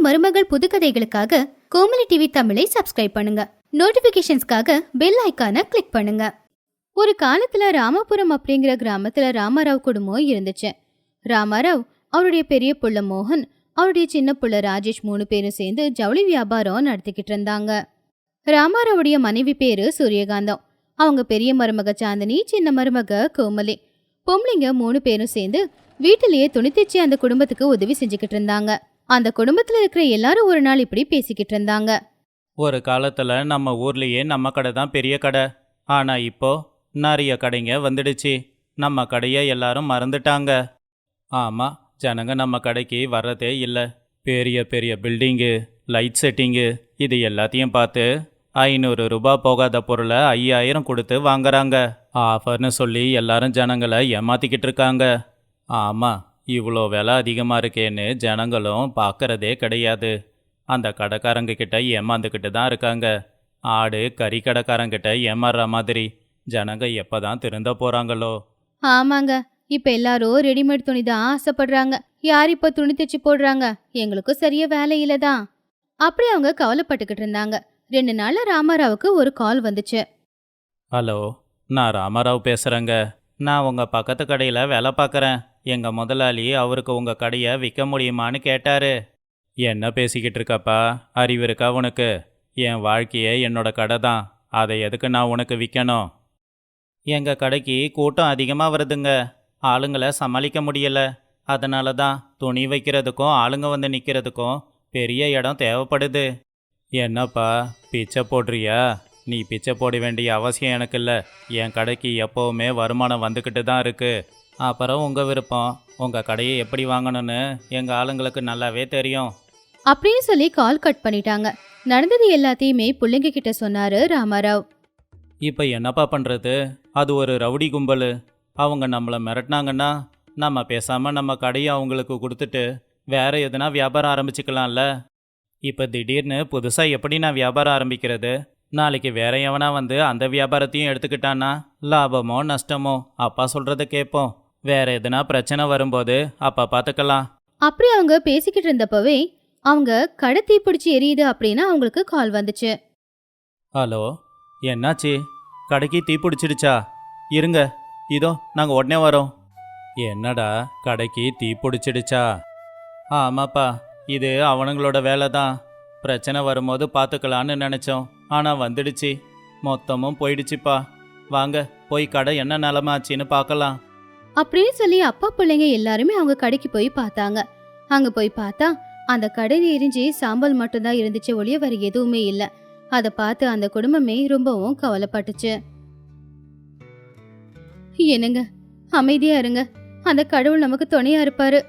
மாமியார் மருமகள் புதுக்கதைகளுக்காக கோமலி டிவி தமிழை சப்ஸ்கிரைப் பண்ணுங்க. நோட்டிபிகேஷன்ஸ்க்காக பெல் ஐக்கானை கிளிக் பண்ணுங்க. ஒரு காலத்துல ராமபுரம் அப்படிங்கிற கிராமத்துல ராமராவ் குடும்பம் இருந்துச்சு. ராமராவ் அவருடைய பெரிய புள்ள மோகன் அவருடைய சின்ன புள்ள ராஜேஷ் மூணு பேரும் சேர்ந்து ஜவுளி வியாபாரம் நடத்திக்கிட்டு இருந்தாங்க. ராமாராவுடைய மனைவி பேரு சூரியகாந்தம். அவங்க பெரிய மருமக சாந்தினி சின்ன மருமக கோமலி. பொம்பளைங்க மூணு பேரும் சேர்ந்து வீட்டிலேயே துணி தைச்சி அந்த குடும்பத்துக்கு உதவி செஞ்சுக்கிட்டு இருந்தாங்க. அந்த குடும்பத்துல இருக்கிற எல்லாரும் ஒரு நாள் இப்படி பேசிக்கிட்டு இருந்தாங்க. ஒரு காலத்தில் நம்ம ஊர்லேயே நம்ம கடை தான் பெரிய கடை. ஆனால் இப்போ நிறைய கடைங்க வந்துடுச்சு. நம்ம கடையை எல்லாரும் மறந்துட்டாங்க. ஆமாம் ஜனங்க நம்ம கடைக்கு வர்றதே இல்லை. பெரிய பெரிய பில்டிங்கு லைட் செட்டிங்கு இது எல்லாத்தையும் பார்த்து ஐநூறு ரூபாய் போகாத பொருளை ஐயாயிரம் கொடுத்து வாங்குறாங்க. ஆஃபர்னு சொல்லி எல்லாரும் ஜனங்களை ஏமாத்திக்கிட்டு இருக்காங்க. ஆமாம் இவ்வளோ விலை அதிகமாக இருக்கேன்னு ஜனங்களும் பார்க்கறதே கிடையாது. அந்த கடைக்காரங்க கிட்ட ஏமாந்துக்கிட்டு தான் இருக்காங்க. ஆடு கறி கடைக்காரங்கிட்ட ஏமாறுற மாதிரி ஜனங்க எப்போ தான் திருந்த போகிறாங்களோ ஆமாங்க. இப்ப எல்லாரும் ரெடிமேட் துணி தான் ஆசைப்படுறாங்க. யார் இப்ப துணி தைச்சு போடுறாங்க? எங்களுக்கும் சரியா வேலை இல்லதான் அப்படி அவங்க கவலைப்பட்டுக்கிட்டு இருந்தாங்க. ரெண்டு நாள்ல ராமாராவுக்கு ஒரு கால் வந்துச்சு. ஹலோ நான் ராமாராவ் பேசுகிறேங்க நான் உங்கள் பக்கத்து கடையில் வேலை பார்க்குறேன். எங்கள் முதலாளி அவருக்கு உங்கள் கடையை விற்க முடியுமான்னு கேட்டார். என்ன பேசிக்கிட்டு இருக்கப்பா? அறிவு இருக்கா உனக்கு? என் வாழ்க்கையே என்னோட கடை தான். அதை எதுக்கு நான் உனக்கு விற்கணும் எங்கள் கடைக்கு கூட்டம் அதிகமாக வருதுங்க. ஆளுங்களை சமாளிக்க முடியல. அதனால தான் துணி வைக்கிறதுக்கும் ஆளுங்க வந்து நிற்கிறதுக்கும் பெரிய இடம் தேவைப்படுது. என்னப்பா? பிச்சை போடுறியா? நீ பிச்சை போட வேண்டிய அவசியம் எனக்கு இல்லை என் கடைக்கு எப்போவுமே வருமானம் வந்துக்கிட்டு தான் இருக்கு. அப்புறம் உங்கள் விருப்பம். உங்கள் கடையை எப்படி வாங்கணும்னு எங்கள் ஆளுங்களுக்கு நல்லாவே தெரியும். அப்படின்னு சொல்லி கால் கட் பண்ணிட்டாங்க. நடந்தது எல்லாத்தையுமே பிள்ளைங்க கிட்ட சொன்னாரு ராமாராவ். இப்போ என்னப்பா பண்ணுறது அது ஒரு ரவுடி கும்பல். அவங்க நம்மளை மிரட்டினாங்கன்னா நம்ம பேசாமல் நம்ம கடையை அவங்களுக்கு கொடுத்துட்டு வேற எதுனா வியாபாரம் ஆரம்பிச்சுக்கலாம்ல. இப்போ திடீர்னு புதுசாக எப்படி நான் வியாபாரம் ஆரம்பிக்கிறது? நாளைக்கு வேற எவனா வந்து அந்த வியாபாரத்தையும் எடுத்துக்கிட்டானா லாபமோ நஷ்டமோ? அப்பா சொல்கிறத கேட்போம். வேற எதுனா பிரச்சனை வரும்போது அப்பா பார்த்துக்கலாம். அப்படி அவங்க பேசிக்கிட்டு இருந்தப்பவே அவங்க கடை தீப்பிடிச்சு எரியுது அப்படின்னு அவங்களுக்கு கால் வந்துச்சு. ஹலோ என்னாச்சு? கடைக்கு தீ பிடிச்சிடுச்சா இருங்க இதோ நாங்கள் உடனே வரோம். என்னடா கடைக்கு தீ பிடிச்சிடுச்சா ஆமாப்பா இது அவனுங்களோட வேலை தான் பிரச்சனை வரும்போது பார்த்துக்கலான்னு நினச்சோம். ஆனால் வந்துடுச்சு. மொத்தமும் போயிடுச்சுப்பா. வாங்க போய் கடை என்ன நிலமாச்சின்னு பார்க்கலாம். அப்படின்னு சொல்லி அப்பா பிள்ளைங்க எல்லாருமே அவங்க கடைக்கு போய் பார்த்தாங்க. அங்க போய் பார்த்தா அந்த கடை எரிஞ்சு சாம்பல் மட்டும்தான் இருந்துச்சு ஒழிய வேற எதுவுமே இல்ல. அத பார்த்து அந்த குடும்பமே ரொம்பவும் கவலைப்பட்டுச்சு. என்னங்க? அமைதியா இருங்க. அந்த கடவுள் நமக்கு துணையா இருப்பாரு.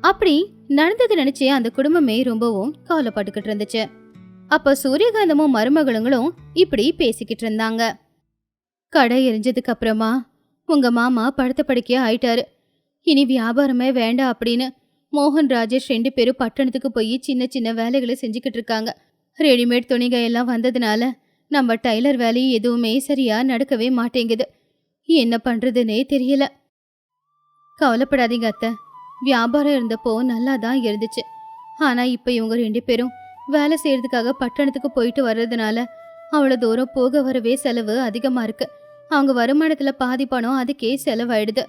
அப்படி நடந்தது நினைச்சு அந்த குடும்பமே ரொம்பவும் கவலைப்பட்டுக்கிட்டு இருந்துச்சு. அப்ப சூரியகாந்தமும் மருமகளுங்களும் இப்படி பேசிக்கிட்டு இருந்தாங்க. கடை எரிஞ்சதுக்கு அப்புறமா உங்க மாமா படுத்த படுக்கையா ஆயிட்டாரு. இனி வியாபாரமே வேண்டாம் அப்படின்னு மோகன் ராஜேஷ் ரெண்டு பேரும் பட்டணத்துக்கு போய் சின்ன சின்ன வேலைகளை செஞ்சுக்கிட்டு இருக்காங்க. ரெடிமேட் துணிக எல்லாம் வந்ததுனால நம்ம டைலர் வேலையும் எதுவுமே சரியா நடக்கவே மாட்டேங்குது. என்ன பண்றதுன்னே தெரியல. கவலைப்படாதீங்க அத்தை. வியாபாரம் இருந்தப்போ நல்லா தான் இருந்துச்சு. ஆனா இப்ப இவங்க ரெண்டு பேரும் வேலை செய்யறதுக்காக பட்டணத்துக்கு போயிட்டு வர்றதுனால அவ்வளோ தூரம் போக வரவே செலவு அதிகமாக இருக்கு. அவங்க வருமானத்தில் பாதி பணம் அதுக்கே செலவாயிடுது.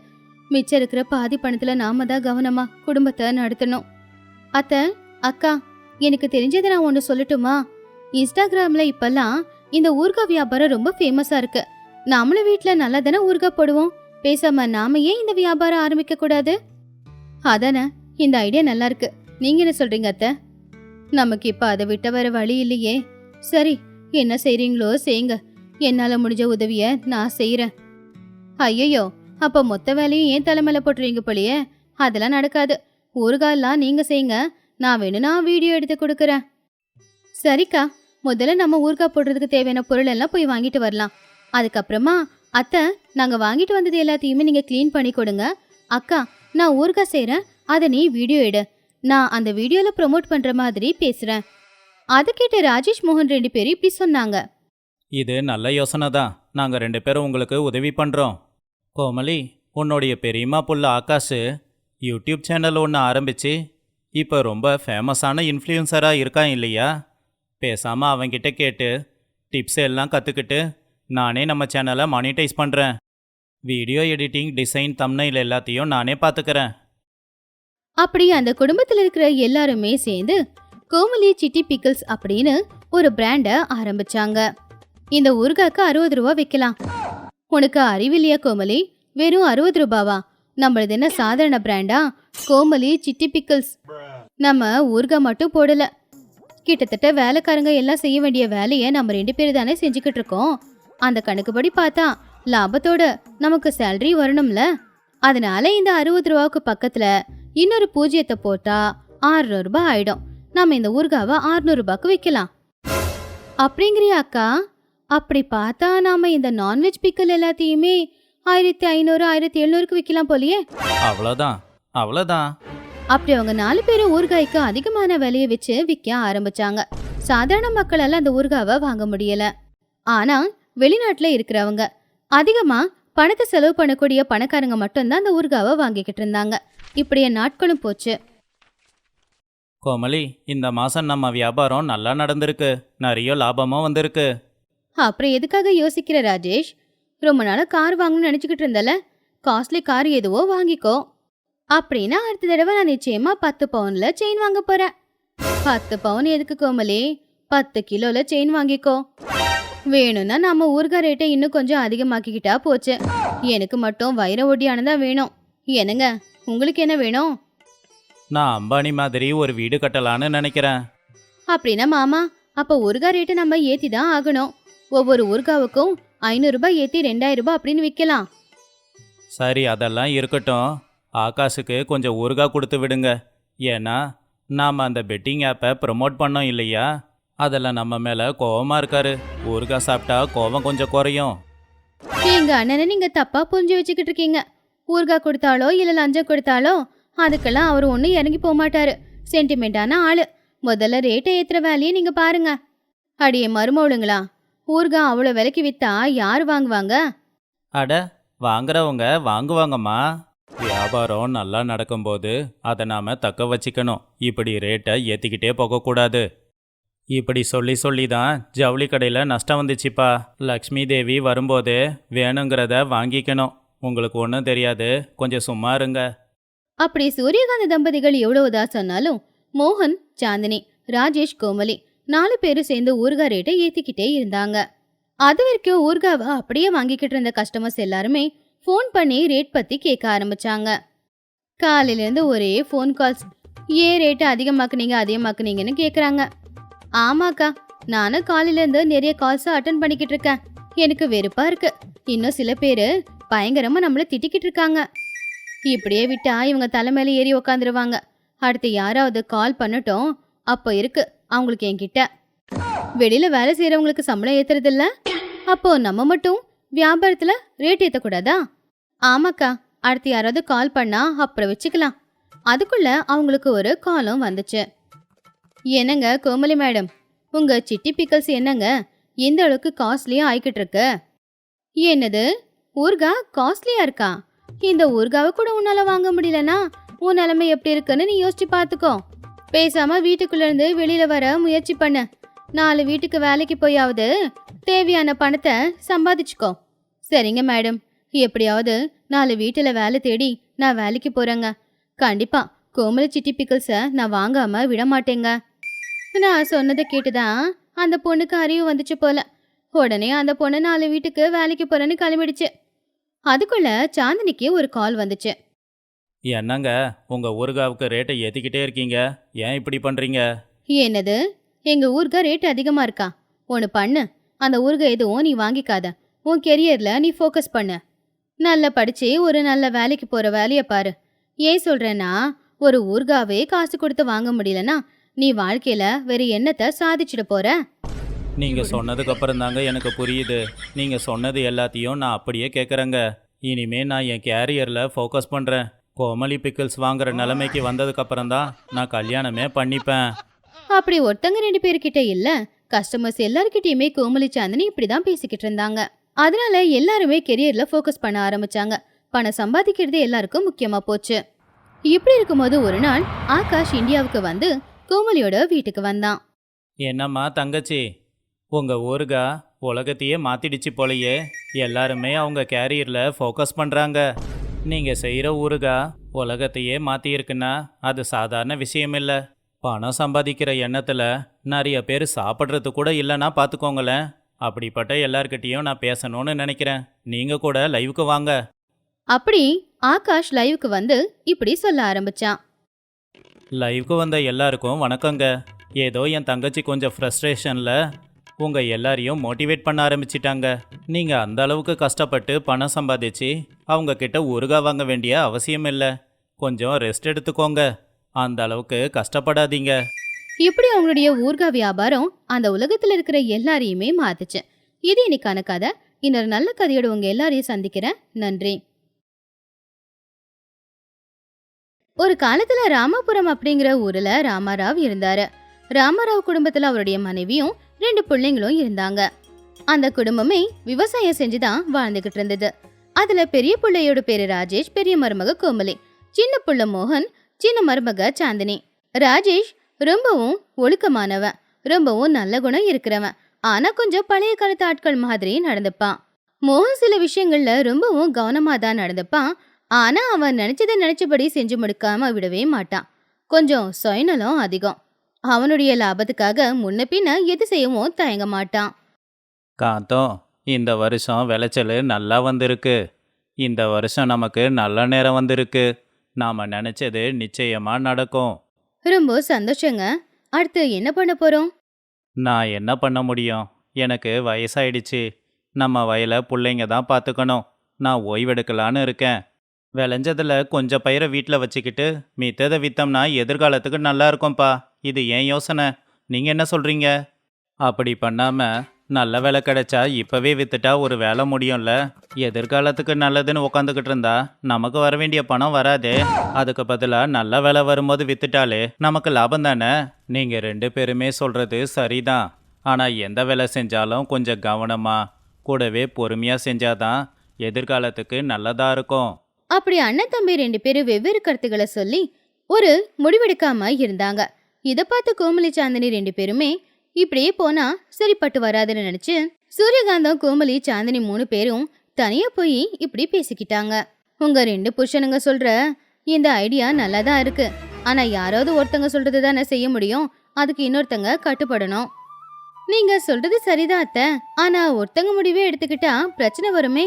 மிச்சம் இருக்கிற பாதி பணத்தில் நாம தான் கவனமாக குடும்பத்தை நடத்தணும். அத்த அக்கா எனக்கு தெரிஞ்சதை நான் ஒன்று சொல்லட்டுமா? இன்ஸ்டாகிராமில் இப்போல்லாம் இந்த ஊர்கா வியாபாரம் ரொம்ப ஃபேமஸாக இருக்கு. நாமளும் வீட்டில் நல்லா தானே ஊர்கா போடுவோம்? பேசாம நாம ஏன் இந்த வியாபாரம் ஆரம்பிக்க கூடாது அதானே இந்த ஐடியா நல்லா இருக்கு. நீங்க என்ன சொல்றீங்க அத்தை? நமக்கு இப்ப அதை விட்ட வர வழி இல்லையே. சரி என்ன செய்றீங்களோ செய்யுங்க என்னால முடிஞ்ச உதவிய நான் செய்யறேன் ஐயோ அப்ப மொத்த வேலையும் ஏன் தலைமையில போட்டுறீங்க போலியே? அதெல்லாம் நடக்காது. ஊறுகாயெல்லாம் நீங்க செய்யுங்க நான் வேணும்னா வீடியோ எடுத்து கொடுக்குறேன். சரிக்கா முதல்ல நம்ம ஊறுகாய் போடுறதுக்கு தேவையான பொருள் எல்லாம் போய் வாங்கிட்டு வரலாம். அதுக்கப்புறமா அத்தை நாங்க வாங்கிட்டு வந்தது எல்லாத்தையுமே நீங்க க்ளீன் பண்ணி கொடுங்க. அக்கா நான் ஊறுகாய் செய்கிறேன் அதை நீ வீடியோ எடு. நான் அந்த வீடியோல ப்ரொமோட் பண்ற மாதிரி பேசுறேன். அதை கேட்ட ராஜேஷ் மோகன் ரெண்டு பேரும் இப்படி சொன்னாங்க. இது நல்ல யோசனை தான். நாங்கள் ரெண்டு பேரும் உங்களுக்கு உதவி பண்ணுறோம் கோமலி உன்னுடைய பெரியம்மா புள்ள ஆகாஷ் யூடியூப் சேனல் ஒன்று ஆரம்பித்து இப்போ ரொம்ப ஃபேமஸான இன்ஃப்ளூயன்சராக இருக்கான் இல்லையா? பேசாமல் அவங்கிட்ட கேட்டு டிப்ஸ் எல்லாம் கற்றுக்கிட்டு நானே நம்ம சேனலை மானிட்டைஸ் பண்ணுறேன் வீடியோ எடிட்டிங் டிசைன் தம்னையில் எல்லாத்தையும் நானே பார்த்துக்கிறேன் அப்படி அந்த குடும்பத்தில் இருக்கிற எல்லாருமே சேர்ந்து கோமலி சிட்டி பிக்கிள்ஸ் அப்படின்னு ஒரு பிராண்டை ஆரம்பிச்சாங்க. இந்த ஊறுகாய்க்கு அறுபது ரூபா விற்கலாம் உனக்கு அறிவில்லையா கோமலி வெறும் அறுபது ரூபாவா? நம்மளது என்ன சாதாரண பிராண்டா? Komali city pickles. நம்ம ஊறுகாய் மட்டும் போடல. கிட்டத்தட்ட வேலைக்காரங்க எல்லாம் செய்ய வேண்டிய வேலையை நம்ம ரெண்டு பேரும் தானே செஞ்சுக்கிட்டு இருக்கோம். அந்த கணக்குப்படி பார்த்தா லாபத்தோட நமக்கு சேலரி வரணும்ல. அதனால இந்த அறுபது ரூபாவுக்கு பக்கத்துல இன்னொரு பூஜ்ஜியத்தை போட்டா ஆறுநூறு ரூபாய் ஆயிடும். நம்ம இந்த ஊறுகாவை ஆறுநூறு ரூபாய்க்கு விற்கலாம் அப்படிங்கிறியா அக்கா? அப்படி பார்த்தா நாம இந்த நான்வெஜ் பிக்கல் எல்லாத்தையுமே ஆயிரத்தி ஐநூறு ஆயிரத்தி எழுநூறுக்கு விற்கலாம் போலியே. அவ்வளோதான் அவ்வளோதான். அப்படி அவங்க நாலு பேரும் ஊறுகாய்க்கு அதிகமான விலையை வச்சு விற்க ஆரம்பிச்சாங்க. சாதாரண மக்களால அந்த ஊறுகாவை வாங்க முடியல. ஆனா வெளிநாட்டுல இருக்கிறவங்க அதிகமா பணத்தை செலவு பண்ணக்கூடிய பணக்காரங்க மட்டும்தான் அந்த ஊறுகாவை வாங்கிக்கிட்டு இருந்தாங்க. இப்படியே நாட்களும் போச்சு. கோமலி இந்த மாதம் நம்ம வியாபாரம் நல்லா நடந்திருக்கு. நிறைய லாபமும் வந்திருக்கு. அப்புறம் எதுக்காக யோசிக்கிற ராஜேஷ்? ரொம்ப நாளா கார் வாங்கணும்னு நினச்சிக்கிட்டு இருந்தல. காஸ்ட்லி கார் எதுவோ வாங்கிக்கோ. அப்படின்னா அடுத்த தடவை நான் நிச்சயமா பத்து பவுன்ல செயின் வாங்க போறேன். பத்து பவுன் எதுக்கு கோமலி பத்து கிலோல செயின் வாங்கிக்கோ. வேணும்னா நம்ம ஊர்கா ரேட்டை இன்னும் கொஞ்சம் அதிகமாக்கிக்கிட்டா போச்சு. எனக்கு மட்டும் வைர ஒட்டியானதான் வேணும். என்னங்க? உங்களுக்கு என்ன வேணும்? நான் அம்பானி மாதிரி ஒரு வீடு கட்டலான்னு நினைக்கிறேன். அப்படின்னா மாமா அப்போ ஊறுகாய் ரேட்டை நம்ம ஏத்தி தான் ஆகணும். ஒவ்வொரு ஊறுகாவுக்கும் ஐநூறு ரூபாய் ஏத்தி ரெண்டாயிரம் ரூபாய் அப்படின்னு விற்கலாம் சரி அதெல்லாம் இருக்கட்டும். ஆகாஷுக்கு கொஞ்சம் ஊறுகாய் கொடுத்து விடுங்க. ஏன்னா நாம் அந்த பெட்டிங் ஆப்பை ப்ரமோட் பண்ணோம் இல்லையா? அதில் நம்ம மேலே கோவமாக இருக்காரு. ஊறுகாய் சாப்பிட்டா கோவம் கொஞ்சம் குறையும். எங்க அண்ணனை நீங்க தப்பா புரிஞ்சு வச்சுக்கிட்டு இருக்கீங்க. ஊறுகாய் கொடுத்தாலோ இல்ல லஞ்சம் கொடுத்தாலோ அதுக்கெல்லாம் அவர் ஒன்றும் இறங்கி போக மாட்டாரு. சென்டிமெண்டான ஆளு. முதல்ல ரேட்டை ஏத்துற வேலையை நீங்க பாருங்க. அடியே மருமவளுங்களா ஊறுகாய் அவ்வளோ விலைக்கு வித்தா யார் வாங்குவாங்க? அட வாங்குறவங்க வாங்குவாங்கம்மா. வியாபாரம் நல்லா நடக்கும்போது அதை நாம் தக்க வச்சுக்கணும். இப்படி ரேட்டை ஏற்றிக்கிட்டே போகக்கூடாது. இப்படி சொல்லி சொல்லி தான் ஜவுளி கடையில் நஷ்டம் வந்துச்சுப்பா. லக்ஷ்மி தேவி வரும்போது வேணுங்கிறத வாங்கிக்கணும். உங்களுக்கு ஒன்றும் தெரியாது. கொஞ்சம் சும்மா இருங்க. அப்படி சூரியகாந்த் தம்பதிகள் எவ்வளவுதான் சொன்னாலும் மோகன் சாந்தினி ராஜேஷ் கோமலி நாலு பேரும் சேர்ந்து ஊறுகாய் ரேட்டை ஏற்றிக்கிட்டே இருந்தாங்க. அது வரைக்கும் ஊர்காவை அப்படியே வாங்கிக்கிட்டு இருந்த கஸ்டமர்ஸ் எல்லாருமே ஃபோன் பண்ணி ரேட் பற்றி கேட்க ஆரம்பிச்சாங்க. காலையிலேருந்து ஒரே ஃபோன் கால்ஸ் ஏன் ரேட்டு அதிகமாக்குனீங்க அதிகமாக்குனீங்கன்னு கேட்குறாங்க ஆமாக்கா நானும் காலையிலேருந்து நிறைய கால்ஸ் அட்டன் பண்ணிக்கிட்டு இருக்கேன். எனக்கு வெறுப்பா இருக்கு. இன்னும் சில பேர் பயங்கரமா நம்மள திட்டிக்கிட்டு இருக்காங்க. இப்படியே விட்டா இவங்க தலைமையில ஏறி உக்காந்துருவாங்க. அடுத்து யாராவது கால் பண்ணட்டும். அப்போ இருக்கு அவங்களுக்கு என்கிட்ட. வெளியில வேலை செய்யறவங்களுக்கு சம்பளம் ஏத்துறது இல்ல அப்போ நம்ம மட்டும் வியாபாரத்துல ரேட் ஏத்தக்கூடாதா? ஆமாக்கா அடுத்து யாராவது கால் பண்ணா அப்புறம் வச்சுக்கலாம். அதுக்குள்ள அவங்களுக்கு ஒரு காலும் வந்துச்சு. என்னங்க கோமலி மேடம் உங்க சிட்டி பிக்கல்ஸ் என்னங்க? எந்த அளவுக்கு காஸ்ட்லியா ஆயிக்கிட்டு இருக்கு? என்னது? ஊர்கா? காஸ்ட்லியா இருக்கா? இந்த ஊர்காவை கூட உன்னால வாங்க முடியலனா உன் நிலைமை எப்படி இருக்குன்னு நீ யோசிச்சு பார்த்துக்கோ பேசாம வீட்டுக்குள்ள இருந்து வெளியில வர முயற்சி பண்ணு. நாலு வீட்டுக்கு வேலைக்கு போயாவது தேவையான பணத்தை சம்பாதிச்சுக்கோ. சரிங்க மேடம். எப்படியாவது நாலு வீட்டுல வேலை தேடி நான் வேலைக்கு போறேங்க. கண்டிப்பா கோமல சிட்டி பிக்கல்ஸை நான் வாங்காம விட மாட்டேங்க. நான் சொன்னதை கேட்டுதான் அந்த பொண்ணுக்கு அறிவு வந்துச்சு போல. உடனே அந்த பொண்ணு நாலு வீட்டுக்கு வேலைக்கு போறேன்னு கிளம்பிடுச்சு. அதுக்குள்ள சாந்தினிக்கு ஒரு கால் வந்துச்சு. என்னங்க உங்கள் ஊறுகாவுக்கு ரேட்டை ஏற்றிக்கிட்டே இருக்கீங்க? ஏன் இப்படி பண்ணுறீங்க என்னது? எங்க ஊர்க ரேட் அதிகமா இருக்கா? ஒன்று பண்ணு. அந்த ஊர்க எதுவும் நீ வாங்கிக்காத. உன் கெரியர்ல நீ ஃபோக்கஸ் பண்ணு. நல்லா படிச்சு ஒரு நல்ல வேலைக்கு போற வேலைய பாரு. ஏன் சொல்றேன்னா ஒரு ஊர்காவே காசு கொடுத்து வாங்க முடியலனா நீ வாழ்க்கையில வேற என்னத்தை சாதிச்சிட போற? நீங்கள் சொன்னதுக்கு அப்புறம் தாங்க எனக்கு புரியுது. நீங்கள் சொன்னது எல்லாத்தையும் நான் அப்படியே கேட்குறேங்க இனிமே நான் என் கேரியரில் ஃபோக்கஸ் பண்ணுறேன் கோமலி பிக்கிள்ஸ் வாங்குற நிலைமைக்கு வந்ததுக்கப்புறம் தான் நான் கல்யாணமே பண்ணிப்பேன். அப்படி ஒருத்தங்க ரெண்டு பேர்கிட்ட இல்ல. கஸ்டமர்ஸ் எல்லார்கிட்டயுமே கோமலி சாந்தினி இப்படிதான் பேசிக்கிட்டு இருந்தாங்க. அதனால எல்லாருமே கெரியர்ல ஃபோக்கஸ் பண்ண ஆரம்பிச்சாங்க. பணம் சம்பாதிக்கிறது எல்லாருக்கும் முக்கியமா போச்சு. இப்படி இருக்கும்போது ஒரு நாள் ஆகாஷ் இந்தியாவுக்கு வந்து கோமலியோட வீட்டுக்கு வந்தான். என்னம்மா தங்கச்சி உங்க ஊருகா உலகத்தையே மாத்திடுச்சு போலயே. எல்லாருமே அவங்க கேரியர்ல ஃபோக்கஸ் பண்றாங்க. நீங்க செய்யற ஊருகா உலகத்தையே மாத்தியிருக்குன்னா அது சாதாரண விஷயம் இல்ல பணம் சம்பாதிக்கிற எண்ணத்துல நிறைய பேர் சாப்பிட்றது கூட இல்லைன்னா பார்த்துக்கோங்களேன் அப்படிப்பட்ட எல்லார்கிட்டயும் நான் பேசணும்னு நினைக்கிறேன். நீங்க கூட லைவுக்கு வாங்க. அப்படி ஆகாஷ் லைவுக்கு வந்து இப்படி சொல்ல ஆரம்பிச்சான். லைவுக்கு வந்த எல்லாருக்கும் வணக்கங்க. ஏதோ என் தங்கச்சி கொஞ்சம் ஃப்ரஸ்ட்ரேஷனில் உங்கள் எல்லாரையும் மோட்டிவேட் பண்ண ஆரம்பிச்சிட்டாங்க. நீங்கள் அந்த அளவுக்கு கஷ்டப்பட்டு பணம் சம்பாதிச்சு அவங்க கிட்ட ஊறுகாய் வாங்க வேண்டிய அவசியம் இல்லை. கொஞ்சம் ரெஸ்ட் எடுத்துக்கோங்க. அந்த அளவுக்கு கஷ்டப்படாதீங்க. இப்படி அவங்களுடைய ஊர்கா வியாபாரம் அந்த உலகத்தில் இருக்கிற எல்லாரையுமே மாத்துச்சு. இது இன்னைக்கான கதை. இன்னொரு நல்ல கதையோட உங்க எல்லாரையும் சந்திக்கிறேன். நன்றி. ஒரு காலத்துல ராமாபுரம் அப்படிங்கிற ஊர்ல ராமாராவ் இருந்தாரு. ராமாராவ் குடும்பத்துல அவருடைய மனைவியும் ரெண்டு பிள்ளைங்களும் இருந்தாங்க. அந்த குடும்பமே விவசாயம் செஞ்சுதான் வாழ்ந்துகிட்டு இருந்தது. அதுல பெரிய பிள்ளையோட பேரு ராஜேஷ் பெரிய மருமக கோமலி சின்ன புள்ள மோகன் சின்ன மருமக சாந்தினி. ராஜேஷ் ரொம்பவும் ஒழுக்கமானவன் ரொம்பவும் நல்ல குணம் இருக்கிறவன். ஆனா கொஞ்சம் பழைய காலத்து ஆட்கள் மாதிரி நடந்துப்பான். மோகன் சில விஷயங்கள்ல ரொம்பவும் கவனமா தான் நடந்துப்பான். ஆனா அவன் நினைச்சதை நினைச்சபடி செஞ்சு முடிக்காம விடவே மாட்டான். கொஞ்சம் சுயநலம் அதிகம். அவனுடைய லாபத்துக்காக முன்ன பின்ன எது செய்யவும் தயங்க மாட்டான். காந்தம் இந்த வருஷம் விளைச்சல் நல்லா வந்திருக்கு. இந்த வருஷம் நமக்கு நல்ல நேரம் வந்திருக்கு. நாம் நினச்சது நிச்சயமாக நடக்கும். ரொம்ப சந்தோஷங்க. அடுத்து என்ன பண்ண போறோம்? நான் என்ன பண்ண முடியும்? எனக்கு வயசாயிடுச்சு. நம்ம வயலை பிள்ளைங்க தான் பார்த்துக்கணும். நான் ஓய்வெடுக்கலான்னு இருக்கேன். விளைஞ்சதில் கொஞ்சம் பயிரை வீட்டில் வச்சுக்கிட்டு மித்ததை விற்றோம்னா எதிர்காலத்துக்கு நல்லா இருக்கும்ப்பா இது ஏன் யோசனை? நீங்கள் என்ன சொல்கிறீங்க அப்படி பண்ணாமல் நல்ல வேலை கிடைச்சா இப்போவே விற்றுட்டா ஒரு வேலை முடியும்ல. எதிர்காலத்துக்கு நல்லதுன்னு உக்காந்துக்கிட்டு இருந்தா நமக்கு வர வேண்டிய பணம் வராதே. அதுக்கு பதிலாக நல்ல வேலை வரும்போது வித்துட்டாலே நமக்கு லாபம் தானே? நீங்கள் ரெண்டு பேருமே சொல்கிறது சரிதான். ஆனால் எந்த வேலை செஞ்சாலும் கொஞ்சம் கவனமாக கூடவே பொறுமையாக செஞ்சாதான் எதிர்காலத்துக்கு நல்லதாக இருக்கும். அப்படி அண்ணன் தம்பி ரெண்டு பேரும் வெவ்வேறு கருத்துக்களை சொல்லி ஒரு முடிவெடுக்காம இருந்தாங்க. இதை பார்த்து கோமலி சாந்தினி ரெண்டு பேருமே இப்படியே போனா சரிப்பட்டு வராதுன்னு நினைச்சு சூரியகாந்தம் கோமலி சாந்தினி மூணு பேரும் தனியா போய் இப்படி பேசிக்கிட்டாங்க. உங்க ரெண்டு புருஷனுங்க சொல்ற இந்த ஐடியா நல்லா தான் இருக்கு. ஆனா யாராவது ஒருத்தங்க சொல்றது தானே செய்ய முடியும். அதுக்கு இன்னொருத்தங்க கட்டுப்படணும். நீங்க சொல்றது சரிதான் அத்தை. ஆனா ஒருத்தங்க முடிவே எடுத்துக்கிட்டா பிரச்சனை வருமே.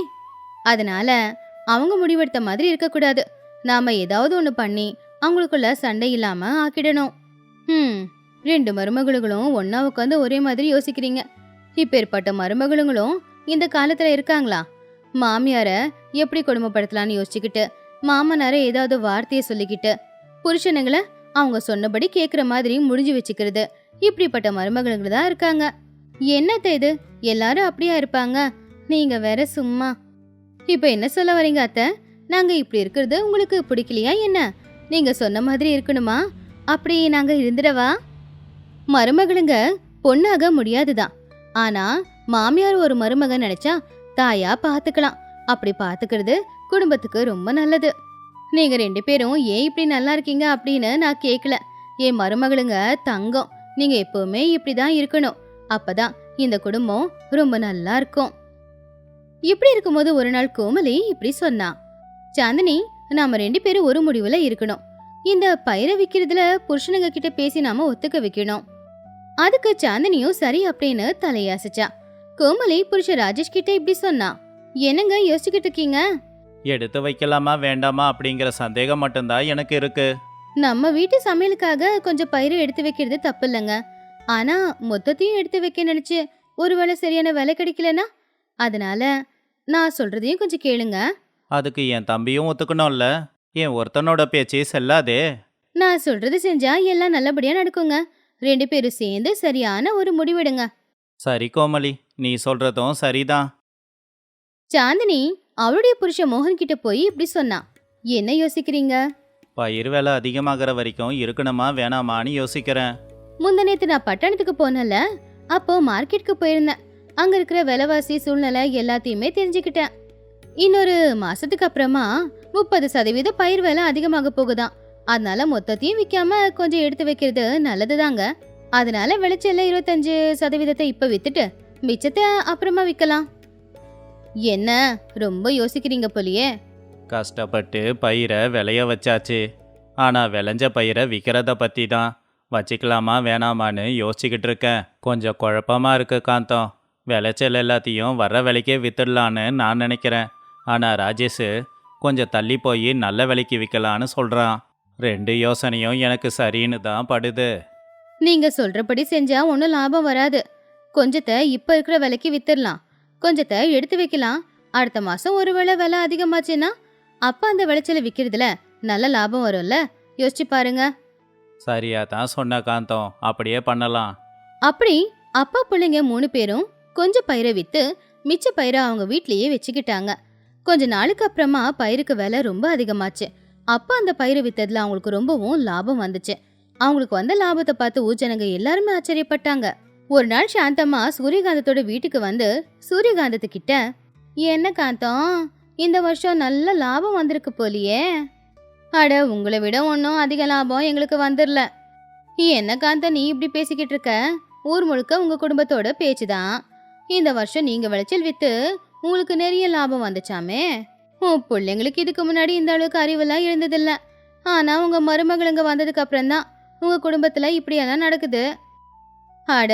அதனால அவங்க முடிவெடுத்த மாதிரி இருக்கக்கூடாது. நாம ஏதாவது ஒன்று பண்ணி அவங்களுக்குள்ள சண்டை இல்லாம ஆக்கிடணும். ம் ரெண்டு மருமகளுங்களும் ஒன்னா உட்காந்து ஒரே மாதிரி யோசிக்கிறீங்க. இப்பேற்பட்ட மருமகளுங்களும் இந்த காலத்துல இருக்காங்களா? மாமியார எப்படி கொடுமைப்படுத்தலாம்னு யோசிச்சுக்கிட்டு மாமனார ஏதாவது வார்த்தையை சொல்லிக்கிட்டு புருஷனுங்களை அவங்க சொன்னபடி கேக்குற மாதிரி முடிஞ்சு வச்சுக்கிறது. இப்படிப்பட்ட மருமகளுங்க தான் இருக்காங்க. என்னத்த இது? எல்லாரும் அப்படியா இருப்பாங்க? நீங்க வேற சும்மா இப்போ என்ன சொல்ல வரீங்க அத்தை? நாங்க இப்படி இருக்கிறது உங்களுக்கு பிடிக்கலையா என்ன? நீங்க சொன்ன மாதிரி இருக்கணுமா? அப்படி நாங்க இருந்துடவா? மருமகளுங்க பொண்ணாக முடியாதுதான் ஆனா மாமியார் ஒரு மருமகன் நினைச்சா தாயா பாத்துக்கலாம். அப்படி பாத்துக்கிறது குடும்பத்துக்கு ரொம்ப நல்லது. நீங்க ரெண்டு பேரும் ஏன் இப்படி நல்லா இருக்கீங்க அப்படின்னு நான் கேட்கல என் மருமகளுங்க தங்கம். நீங்க எப்பவுமே இப்படிதான் இருக்கணும். அப்பதான் இந்த குடும்பம் ரொம்ப நல்லா இருக்கும். இப்படி இருக்கும்போது ஒரு நாள் கோமலி இப்படி சொன்னா சாந்தினி நாம ரெண்டு பேரும் ஒரு முடிவுல இருக்கணும். இந்த பயிரை விக்கிறதுல புருஷனுங்க கிட்ட பேசி நாம ஒத்துக்க வைக்கணும். அதுக்கு சாந்தினியும் சரி அப்படின்னு தலையாசிச்சா. கோமலி புருஷ ராஜேஷ் கிட்ட இப்படி சொன்னா என்னங்க யோசிச்சுக்கிட்டு இருக்கீங்க? எடுத்து வைக்கலாமா வேண்டாமா? அப்படிங்கிற சந்தேகம் மட்டும்தான் எனக்கு இருக்கு. நம்ம வீட்டு சமையலுக்காக கொஞ்சம் பயிரை எடுத்து வைக்கிறது தப்பு இல்லைங்க ஆனா மொத்தத்தையும் எடுத்து வைக்க நினைச்சு ஒருவேளை சரியான விலை கிடைக்கலனா அதனால நான் சொல்றதையும் கொஞ்சம் கேளுங்க. அதுக்கு என் தம்பியும் ஒத்துக்கணும்ல. என் ஒருத்தனோட பேச்சே செல்லாதே. நான் சொல்றது செஞ்சா எல்லாம் நல்லபடியா நடக்குங்க. ரெண்டு பேரும் சேர்ந்து சரியான ஒரு முடிவெடுங்க. சரி கோமலி நீ சொல்றதும் சரிதான். சாந்தினி அவளுடைய புருஷன் மோகன் கிட்ட போய் இப்படி சொன்னா. என்ன யோசிக்கிறீங்க? பயிர் விலை அதிகமாகிற வரைக்கும் இருக்கணுமா வேணாமான்னு யோசிக்கிறேன். முந்த நேத்து நான் பட்டணத்துக்கு போனல அப்போ மார்க்கெட்டுக்கு போயிருந்தேன். அங்க இருக்கிற விலைவாசி சூழ்நிலை எல்லாத்தையுமே தெரிஞ்சுக்கிட்டேன். இன்னொரு மாசத்துக்கு அப்புறமா முப்பது சதவீத பயிர் விலை அதிகமாக போகுதான் அதனால மொத்தத்தையும் விற்காம கொஞ்சம் எடுத்து வைக்கிறது நல்லதுதாங்க. அதனால விளைச்சல இருபத்தஞ்சு சதவீதத்தை இப்ப வித்துட்டு மிச்சத்தை அப்புறமா விற்கலாம் என்ன? ரொம்ப யோசிக்கிறீங்க போலியே. கஷ்டப்பட்டு பயிரை விளைய வச்சாச்சு. ஆனால் விளைஞ்ச பயிரை விற்கிறத பற்றி தான் வச்சுக்கலாமா வேணாமான்னு யோசிச்சுக்கிட்டு இருக்கேன். கொஞ்சம் குழப்பமா இருக்கு காந்தம். விளைச்சல் எல்லாத்தையும் வர்ற விலைக்கே வித்துடலான்னு நான் நினைக்கிறேன். ஆனால் ராஜேஷ் கொஞ்சம் தள்ளி போய் நல்ல விலைக்கு விற்கலான்னு சொல்கிறான் ரெண்டு யோசனையும் எனக்கு சரின்னு தான் படுது. நீங்க சொல்றபடி செஞ்சா ஒன்றும் லாபம் வராது. கொஞ்சத்தை இப்ப இருக்கிற விலைக்கு வித்துடலாம். கொஞ்சத்தை எடுத்து வைக்கலாம். அடுத்த மாசம் ஒருவேளை விலை அதிகமாச்சுன்னா அப்ப அந்த விளைச்சலை விற்கிறதுல நல்ல லாபம் வரும்ல? யோசிச்சு பாருங்க. சரியா தான் சொன்ன காந்தம். அப்படியே பண்ணலாம். அப்படி அப்பா பிள்ளைங்க மூணு பேரும் கொஞ்சம் பயிரை விற்று மிச்ச பயிரை அவங்க வீட்லேயே வச்சுக்கிட்டாங்க. கொஞ்ச நாளுக்கு அப்புறமா பயிருக்கு விலை ரொம்ப அதிகமாச்சு. அப்போ அந்த பயிரை விற்றதில் அவங்களுக்கு ரொம்பவும் லாபம் வந்துச்சு. அவங்களுக்கு வந்த லாபத்தை பார்த்து ஊஜனங்க எல்லாருமே ஆச்சரியப்பட்டாங்க. ஒரு நாள் சாந்தம்மா சூரியகாந்தத்தோட வீட்டுக்கு வந்து சூரியகாந்தத்துக்கிட்ட என்ன காந்தம்? இந்த வருஷம் நல்ல லாபம் வந்திருக்கு போலியே. அட உங்களை விட ஒன்றும் அதிக லாபம் எங்களுக்கு வந்துடல என்ன காந்தம் நீ இப்படி பேசிக்கிட்டு இருக்க? ஊர் முழுக்க உங்கள் குடும்பத்தோட பேச்சுதான். இந்த வருஷம் நீங்க விளைச்சல் வித்து உங்களுக்கு நிறைய லாபம் வந்துச்சாமே? உன் பிள்ளைங்களுக்கு இதுக்கு முன்னாடி இந்த அளவுக்கு அறிவெல்லாம் இருந்ததில்ல. ஆனா உங்க மருமகளுங்க வந்ததுக்கு அப்புறம் தான் உங்க குடும்பத்துல இப்படியெல்லாம் நடக்குது. அட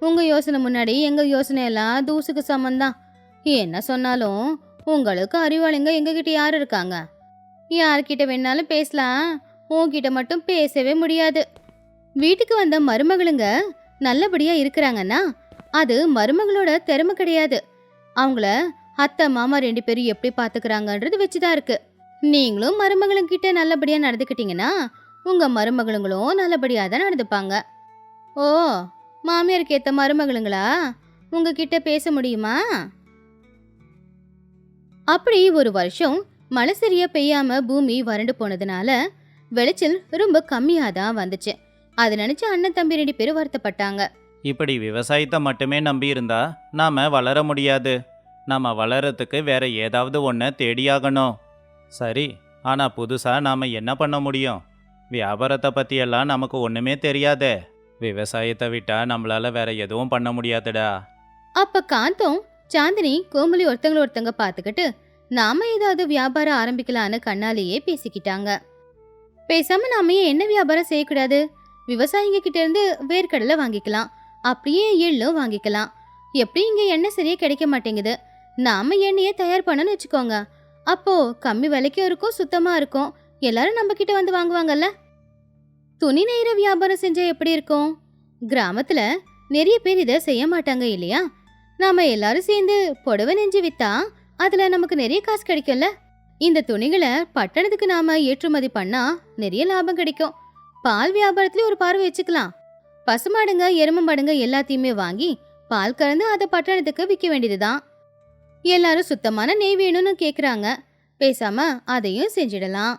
உங்க யோசனை முன்னாடி எங்க யோசனை எல்லாம் தூசுக்கு சமந்தான் என்ன சொன்னாலும் உங்களுக்கு அறிவாளிங்க எங்ககிட்ட யார் இருக்காங்க? யார்கிட்ட வேணாலும் பேசலாம். உன்கிட்ட மட்டும் பேசவே முடியாது. வீட்டுக்கு வந்த மருமகளுங்க நல்லபடியா இருக்கிறாங்கன்னா அது மருமகளோட திறமை கிடையாது. அவங்கள அத்தை மாமா ரெண்டு பேரும் எப்படி பார்த்துக்கிறாங்கன்றது வச்சுதான் இருக்கு. நீங்களும் மருமகளுங்க கிட்ட நல்லபடியா நடந்துக்கிட்டீங்கன்னா உங்க மருமகளுங்களும் நல்லபடியா தான் நடந்துப்பாங்க. ஓ மாமியாருக்கு ஏத்த மருமகளுங்களா? உங்ககிட்ட பேச முடியுமா? அப்படி ஒரு வருஷம் மழை சரியா பெய்யாம பூமி வறண்டு போனதுனால விளைச்சல் ரொம்ப கம்மியாக தான் வந்துச்சு. அதை நினச்சி அண்ணன் தம்பி ரெண்டு பேரும் வருத்தப்பட்டாங்க. இப்படி விவசாயத்தை மட்டுமே நம்பி நாம் வளர முடியாது. நாம் வளரத்துக்கு வேற ஏதாவது ஒன்றை தேடியாகணும். சரி ஆனால் புதுசாக நாம் என்ன பண்ண முடியும்? வியாபாரத்தை பற்றியெல்லாம் நமக்கு ஒன்றுமே தெரியாதே. விவசாயத்தை விட்டா நம்மளால வேற எதுவும் பண்ண முடியாதுடா. அப்ப காந்தம் சாந்தினி கோமலி ஒருத்தங்கள ஒருத்தங்க பார்த்துக்கிட்டு நாம ஏதாவது வியாபாரம் ஆரம்பிக்கலான்னு கண்ணாலேயே பேசிக்கிட்டாங்க. பேசாம நாம ஏன் என்ன வியாபாரம் செய்யக்கூடாது? விவசாயிங்க கிட்ட இருந்து வேர்க்கடலை வாங்கிக்கலாம். அப்படியே எள்ளும் வாங்கிக்கலாம். எப்படி இங்கே எண்ணெய் சரியாக கிடைக்க மாட்டேங்குது? நாம் எண்ணெயை தயார் பண்ணணும்னு வச்சுக்கோங்க. அப்போது கம்மி விலைக்கும் இருக்கும் சுத்தமாக இருக்கும். எல்லாரும் நம்மக்கிட்ட வந்து வாங்குவாங்கல்ல? துணி நெய்கிற வியாபாரம் செஞ்சால் எப்படி இருக்கும்? கிராமத்தில் நிறைய பேர் இதை செய்ய மாட்டாங்க இல்லையா? நாம் எல்லாரும் சேர்ந்து புடவை நெஞ்சு விற்றா அதில் நமக்கு நிறைய காசு கிடைக்கும்ல? இந்த துணிகளை பட்டணத்துக்கு நாம் ஏற்றுமதி பண்ணால் நிறைய லாபம் கிடைக்கும். பால் வியாபாரத்துலேயும் ஒரு பார்வை வச்சுக்கலாம். பசுமாடுங்க எருமமாடுங்க எல்லாத்தையுமே வாங்கி பால் கறந்து அதை பட்டணத்துக்கு விற்க வேண்டியதுதான். எல்லாரும் சுத்தமான நெய் வேணும்னு கேக்குறாங்க. பேசாம அதையும் செஞ்சிடலாம்.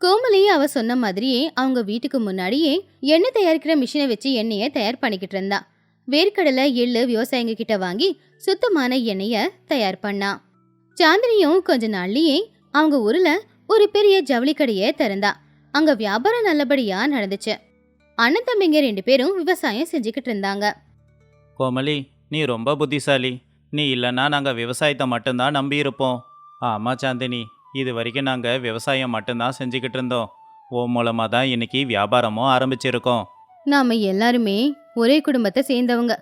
கோமலி அவ சொன்ன மாதிரியே அவங்க வீட்டுக்கு முன்னாடியே எண்ணெய் தயாரிக்கிற மிஷினை வச்சு எண்ணெயை தயார் பண்ணிக்கிட்டு இருந்தா. வேர்க்கடலை எள்ளு விவசாயிங்க கிட்ட வாங்கி சுத்தமான எண்ணெய தயார் பண்ணா. சாந்தினியும் கொஞ்ச நாள்லயே அவங்க ஊர்ல ஒரு பெரிய ஜவுளி கடையை திறந்தா. அங்க வியாபாரம் நல்லபடியா நடந்துச்சு. அண்ணன் தம்பிங்க ரெண்டு பேரும் விவசாயம் செஞ்சுக்கிட்டு இருந்தாங்க. கோமலி நீ ரொம்ப புத்திசாலி. நீ இல்லைன்னா நாங்கள் விவசாயத்தை மட்டும்தான் நம்பி இருப்போம். ஆமாம் சாந்தினி. இது வரைக்கும் நாங்கள் விவசாயம் மட்டும்தான் செஞ்சுக்கிட்டு இருந்தோம். ஓ மூலமாக தான் இன்னைக்கு வியாபாரமும் ஆரம்பிச்சிருக்கோம். நாம எல்லாருமே ஒரே குடும்பத்தை சேர்ந்தவங்க.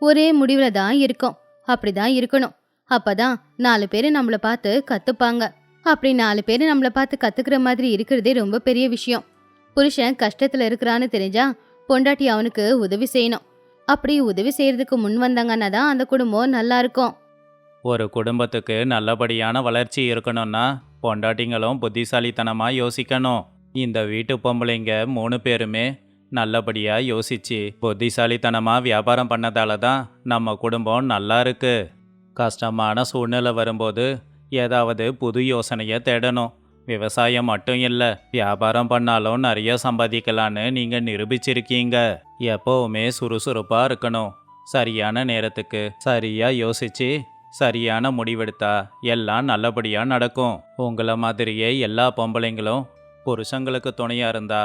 ஒரே முடிவுல தான் இருக்கோம். அப்படிதான் இருக்கணும். அப்பதான் நாலு பேர் நம்மள பார்த்து கத்துப்பாங்க. அப்படி நாலு பேர் நம்மள பார்த்து கத்துக்கிற மாதிரி இருக்கிறதே ரொம்ப பெரிய விஷயம். புருஷன் கஷ்டத்தில் இருக்கிறான்னு தெரிஞ்சா பொண்டாட்டி அவனுக்கு உதவி செய்யணும். அப்படி உதவி செய்யறதுக்கு முன் வந்தாங்கன்னா தான் அந்த குடும்பம் நல்லா இருக்கும். ஒரு குடும்பத்துக்கு நல்லபடியான வளர்ச்சி இருக்கணும்னா பொண்டாட்டிங்களும் புத்திசாலித்தனமாக யோசிக்கணும். இந்த வீட்டு பொம்பளைங்க மூணு பேருமே நல்லபடியாக யோசிச்சு புத்திசாலித்தனமாக வியாபாரம் பண்ணதால தான் நம்ம குடும்பம் நல்லா இருக்கு. கஷ்டமான சூழ்நிலை வரும்போது ஏதாவது புது யோசனையை தேடணும். விவசாயம் மட்டும் இல்லை வியாபாரம் பண்ணாலும் நிறைய சம்பாதிக்கலான்னு நீங்கள் நிரூபிச்சிருக்கீங்க. எப்போவுமே சுறுசுறுப்பாக இருக்கணும். சரியான நேரத்துக்கு சரியாக யோசிச்சு சரியான முடிவெடுத்தா எல்லாம் நல்லபடியாக நடக்கும். உங்களை மாதிரியே எல்லா பொம்பளைங்களும் புருஷங்களுக்கு துணையாக இருந்தா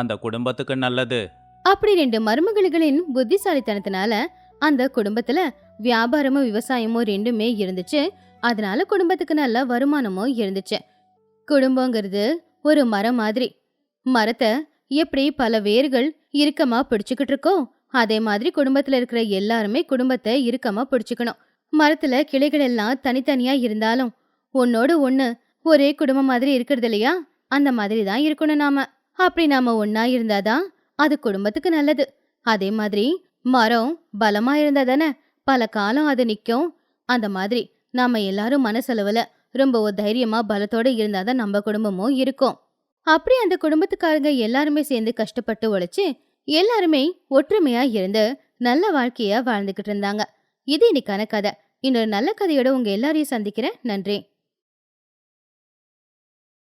அந்த குடும்பத்துக்கு நல்லது. அப்படி ரெண்டு மருமகளுகளின் புத்திசாலித்தனத்தினால அந்த குடும்பத்துல வியாபாரமும் விவசாயமும் ரெண்டுமே இருந்துச்சு. அதனால குடும்பத்துக்கு நல்ல வருமானமும் இருந்துச்சு. குடும்பங்கிறது ஒரு மரம் மாதிரி. மரத்தை எப்படி பல வேர்கள் இறுக்கமா பிடிச்சுக்கிட்டு இருக்கோ அதே மாதிரி குடும்பத்துல இருக்கிற எல்லாருமே குடும்பத்தை இறுக்கமா பிடிச்சுக்கணும். மரத்துல கிளைகள் எல்லாம் தனித்தனியா இருந்தாலும் ஒன்னோடு ஒண்ணு ஒரே குடும்பம் மாதிரி இருக்கிறது இல்லையா? அந்த மாதிரி தான் இருக்கணும் நாம. அப்படி நாம ஒன்னா இருந்தாதான் அது குடும்பத்துக்கு நல்லது. அதே மாதிரி மரம் பலமா இருந்தா தானே? பல காலம் அது நிக்கும். அந்த மாதிரி நாம எல்லாரும் மனசளவுல ரொம்ப ஒரு தைரியமா பலத்தோட இருந்தாதான் நம்ம குடும்பமும் இருக்கும். அப்படி அந்த குடும்பத்துக்காரங்க எல்லாருமே சேர்ந்து கஷ்டப்பட்டு உழைச்சு எல்லாருமே ஒற்றுமையா இருந்து நல்ல வாழ்க்கைய வாழ்ந்துகிட்டு இருந்தாங்க. இது இன்னைக்கான கதை. இன்னொரு நல்ல கதையோட உங்க எல்லாரையும் சந்திக்கிறேன். நன்றி.